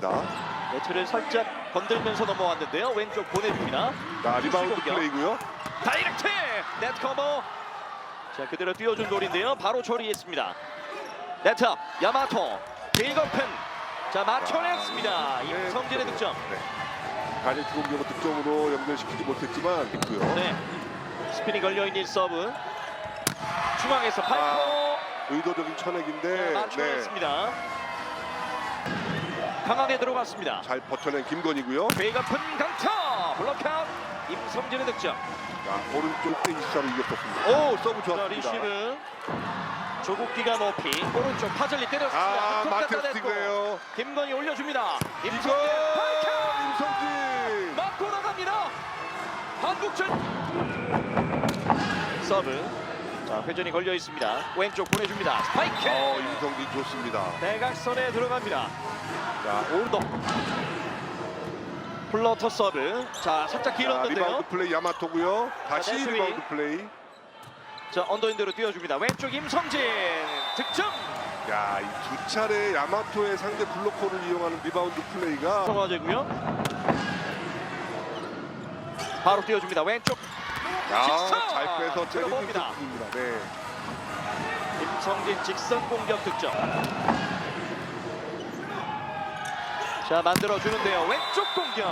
있습니다. 네트를 살짝 건들면서 넘어왔는데요. 왼쪽 보내줍니다. 자, 리바운드 공격. 플레이고요. 다이렉트 네트 커버. 자 그대로 띄워준 볼인데요. 바로 처리했습니다. 네트 앞, 야마토 게이거펜. 자 맞춰냈습니다. 네. 임성진의 득점. 네. 가진 주공격을 득점으로 연결시키지 못했지만 있고요. 네. 스피니 걸려 있는 서브. 중앙에서 파이퍼 의도적인 천액인데 네, 맞춰냈습니다. 강하게 들어갔습니다. 잘 버텨낸 김건이고요. 베이거픈 강타 블록아웃 임성진의 득점. 자, 오른쪽 때 24로 이겼었습니다. 오, 서브 자 좋았습니다. 리시브 조국기가 높이 오른쪽 파절리 때렸습니다. 아, 득점 마테스 땄고 스티그예요. 김건희 올려줍니다. 이거 임성진 파이팅! 임성진. 맞고 나갑니다. 한국전 서브. 자 회전이 걸려 있습니다. 왼쪽 보내줍니다. 스파이크. 어, 임성진 좋습니다. 대각선에 들어갑니다. 자, 오른 오른쪽 플러터 서브. 자 살짝 자, 길었는데요. 리바운드 플레이 야마토고요. 다시 자, 네. 리바운드 플레이. 자 언더인드로 띄워줍니다. 왼쪽 임성진 득점. 야, 이 두 차례 야마토의 상대 블로커를 이용하는 리바운드 플레이가 성화제고요. 바로 띄워줍니다. 왼쪽 야, 직선! 잘 빼서 때린 들어봅니다. 임성진입니다. 네. 임성진 직선 공격 득점. 자 만들어 주는데요. 왼쪽 공격.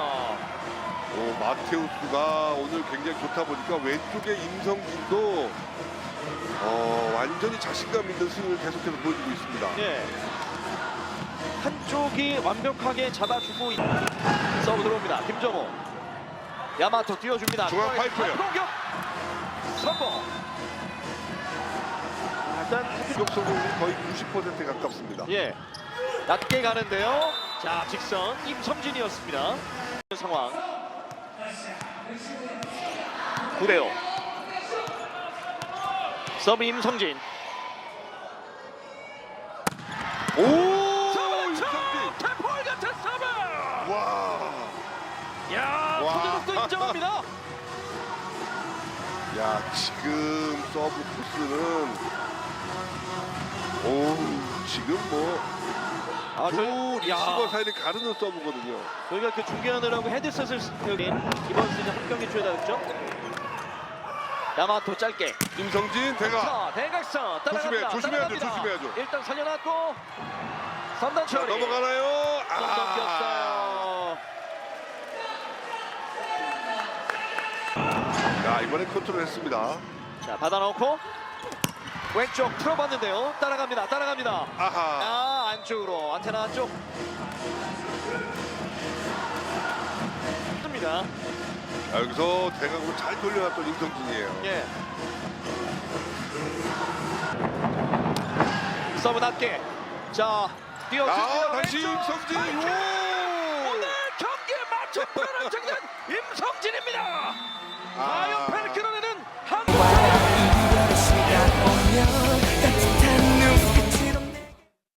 오, 마테우스가 오늘 굉장히 좋다 보니까 왼쪽에 임성진도 어, 완전히 자신감 있는 스윙을 계속해서 보여주고 있습니다. 예. 한쪽이 완벽하게 잡아주고 있... 서브 들어옵니다. 김정호. 야마토 띄워줍니다. 중앙 파이프예요. 공격. 성공. 일단 공격 성공률이 거의 90%에 가깝습니다. 예. 낮게 가는데요. 자, 직선 임성진이었습니다. 상황. 9대5. 서브 임성진. 오! 서브 임성진! 태포 같은 서브. 와! 야, 와. 소대독도 인정합니다. 야, 지금 서브 코스는 오, 지금 뭐 아, 두 저희, 리시버 야, 사이를 가르는 서브거든요. 저희가 그 중계하느라고 헤드셋을 여긴 이번 시즌 한 경기 최다 득점. 야마토 짧게. 임성진 대가 자, 대각선 따라갑니다. 조심해, 조심해야죠, 따라갑니다. 조심해야죠. 일단 살려놨고 선단 자, 처리. 넘어가나요? 아. 야, 이번에 컨트롤 했습니다. 자, 받아놓고 왼쪽 풀어봤는데요. 따라갑니다. 따라갑니다. 아하. 아, 안쪽으로 안테나 안쪽. 습니다. 아, 여기서 대각으로 잘 돌려놨던 임성진이에요. 예. 서브 낮게. 자, 뛰어줍니다. 아, 다시 임성진. 오! 맞춰 표를 찍는 임성진입니다. 아,